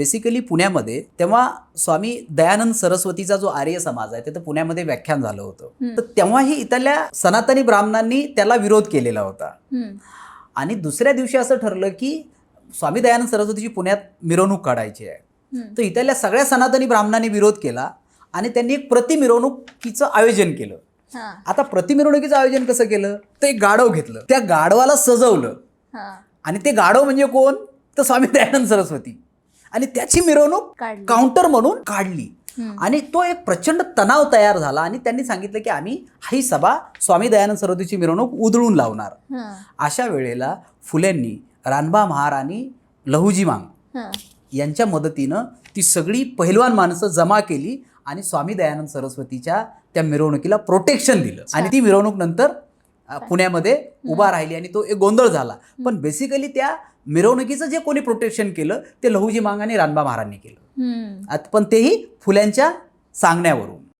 Basically पुण्यामध्ये तेव्हा स्वामी दयानंद सरस्वतीचा जो आर्य समाज आहे तिथं पुण्यामध्ये व्याख्यान झालं होतं. तर तेव्हाही इथल्या सनातनी ब्राह्मणांनी त्याला विरोध केलेला होता. आणि दुसऱ्या दिवशी असं ठरलं की स्वामी दयानंद सरस्वतीची पुण्यात मिरवणूक काढायची आहे. तर इथल्या सगळ्या सनातनी ब्राह्मणांनी विरोध केला आणि त्यांनी एक प्रतिमिरवणुकीचं आयोजन केलं. आता प्रतिमिरवणुकीचं आयोजन कसं केलं तर एक गाढव घेतलं त्या गाढवाला सजवलं. आणि ते गाढव म्हणजे कोण तर स्वामी दयानंद सरस्वती आणि त्याची मिरवणूक काढली. काउंटर म्हणून काढली. आणि तो एक प्रचंड तणाव तयार झाला आणि त्यांनी सांगितलं की आम्ही ही सभा स्वामी दयानंद सरस्वतीची मिरवणूक उधळून लावणार हा. अशा वेळेला फुलेंनी रानबा महार आणि लहुजी मांग हा. यांच्या मदतीनं ती सगळी पहिलवान माणसं जमा केली आणि स्वामी दयानंद सरस्वतीच्या त्या मिरवणुकीला प्रोटेक्शन दिलं आणि ती मिरवणूक नंतर पुण्यामध्ये उभा राहिली आणि तो एक गोंधळ झाला. पण बेसिकली त्या मिरवणुकीचं जे कोणी प्रोटेक्शन केलं ते लहुजी मांग आणि रानबा महारांनी केलं. पण तेही फुल्यांच्या सांगण्यावरून.